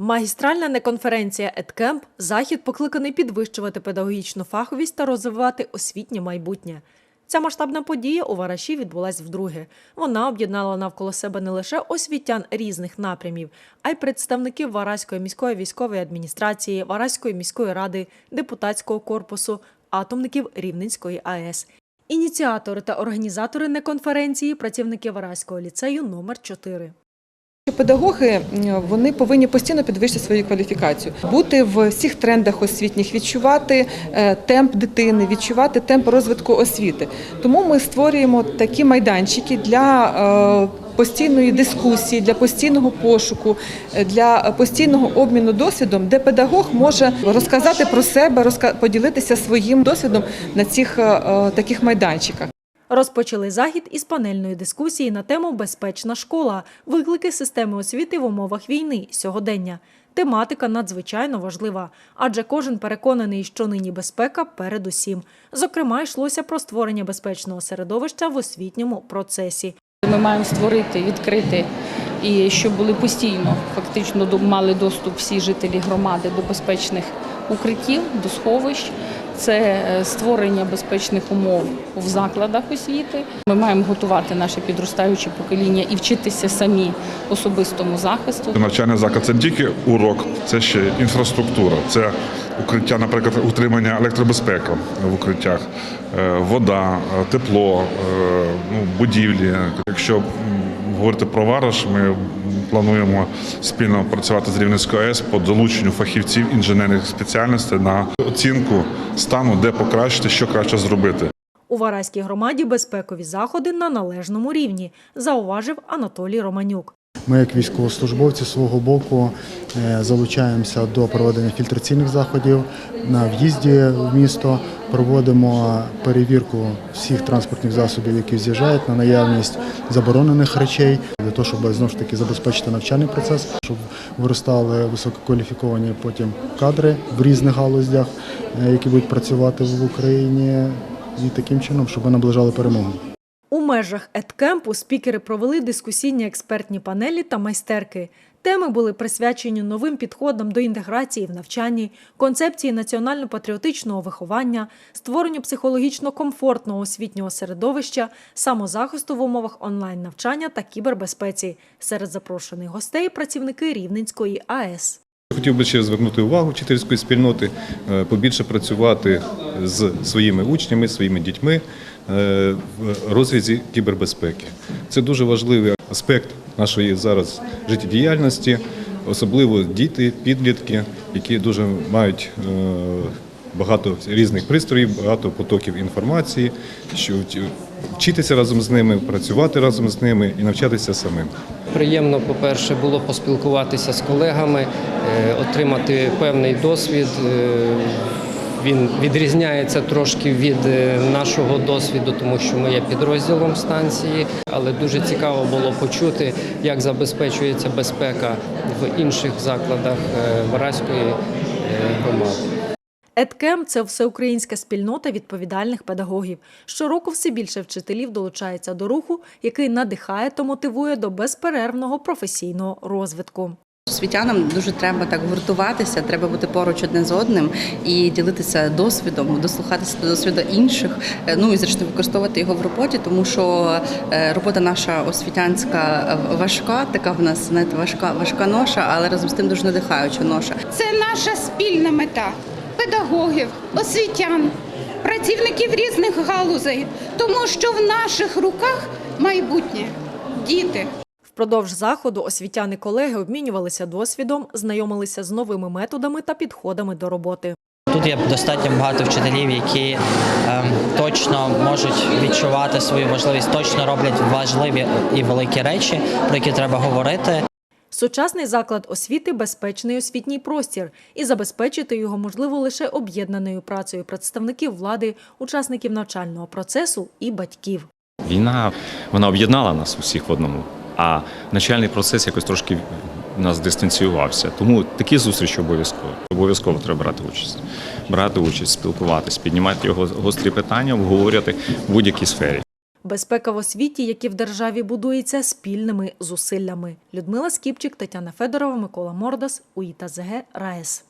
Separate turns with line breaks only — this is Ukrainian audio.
Магістральна неконференція «Едкемп» – захід покликаний підвищувати педагогічну фаховість та розвивати освітнє майбутнє. Ця масштабна подія у Вараші відбулась вдруге. Вона об'єднала навколо себе не лише освітян різних напрямів, а й представників Вараської міської військової адміністрації, Вараської міської ради, депутатського корпусу, атомників Рівненської АЕС. Ініціатори та організатори неконференції – працівники Вараського ліцею номер 4
Педагоги вони повинні постійно підвищити свою кваліфікацію, бути в всіх трендах освітніх, відчувати е, темп дитини, відчувати темп розвитку освіти. Тому ми створюємо такі майданчики для е, постійної дискусії, для постійного пошуку, е, для постійного обміну досвідом, де педагог може розказати про себе, поділитися своїм досвідом на цих таких майданчиках.
Розпочали захід із панельної дискусії на тему Безпечна школа. Виклики системи освіти в умовах війни сьогодення. Тематика надзвичайно важлива, адже кожен переконаний, що нині безпека передусім. Зокрема, йшлося про створення безпечного середовища в освітньому процесі.
Ми маємо створити, відкрити і щоб були постійно, фактично мали доступ всі жителі громади до безпечних укриттів, до сховищ. Це е, створення безпечних умов в закладах освіти. Ми маємо готувати наше підростаюче покоління і вчитися самі особистому захисту.
Навчальний заклад це не тільки урок, це ще інфраструктура, це укриття, наприклад, утримання електробезпеки в укриттях, е, вода, е, тепло, ну, будівлі. Якщо говорити про Вараш, ми плануємо спільно працювати з Рівненською АЕС по долученню фахівців інженерних спеціальностей на оцінку стану, де покращити, що краще зробити.
У Вараській громаді безпекові заходи на належному рівні, зауважив Анатолій Романюк.
Ми, як військовослужбовці, свого боку е, залучаємося до проведення фільтраційних заходів на в'їзді в місто. Проводимо перевірку всіх транспортних засобів, які з'їжджають на наявність заборонених речей, для того, щоб знову ж таки забезпечити навчальний процес, щоб виростали висококваліфіковані потім кадри в різних галузях, е, які будуть працювати в Україні, і таким чином, щоб наближали перемогу.
У межах Едкемпу спікери провели дискусійні експертні панелі та майстерки. Теми були присвячені новим підходам до інтеграції в навчанні, концепції національно-патріотичного виховання, створенню психологічно комфортного освітнього середовища, самозахисту в умовах онлайн-навчання та кібербезпеці. Серед запрошених гостей працівники Рівненської АЕС.
Хотів би ще звернути увагу вчительської спільноти, е, побільше працювати з своїми учнями, своїми дітьми е, в розвитку кібербезпеки. Це дуже важливий аспект нашої зараз життєдіяльності, особливо діти, підлітки, які дуже мають е, багато різних пристроїв, багато потоків інформації, що вчитися разом з ними, працювати разом з ними і навчатися самим.
Приємно, по-перше, було поспілкуватися з колегами, е, отримати певний досвід. Він відрізняється трошки від е, нашого досвіду, тому що ми є підрозділом станції, але дуже цікаво було почути, як забезпечується безпека в інших закладах е, Вараської е, громади.
Едкем – це всеукраїнська спільнота відповідальних педагогів. Щороку все більше вчителів долучається до руху, який надихає та мотивує до безперервного професійного розвитку.
Освітянам дуже треба так гуртуватися, треба бути поруч одне з одним і ділитися досвідом, дослухатися до досвіду інших. е, Ну і зрештою використовувати його в роботі, тому що е, робота наша освітянська е, важка, така в нас знаєте, важка, важка ноша, але разом з тим дуже надихаюча ноша.
Це наша спільна мета педагогів, освітян, працівників різних галузей, тому що в наших руках майбутнє діти.
Впродовж заходу освітяни-колеги обмінювалися досвідом, знайомилися з новими методами та підходами до роботи.
Тут є достатньо багато вчителів, які ем, точно можуть відчувати свою важливість, точно роблять важливі і великі речі, про які треба говорити.
Сучасний заклад освіти безпечний освітній простір, і забезпечити його можливо лише об'єднаною працею представників влади, учасників навчального процесу і батьків.
Війна вона об'єднала нас усіх в одному, а навчальний процес якось трошки нас дистанціювався. Тому такі зустрічі обов'язково. Обов'язково треба брати участь. Брати участь, спілкуватись, піднімати його гострі питання, обговорювати в будь-якій сфері.
Безпека в освіті, як і в державі, будується спільними зусиллями. Людмила Скіпчик, Тетяна Федорова, Микола Мордас, УІТА ЗГ, РаЕС.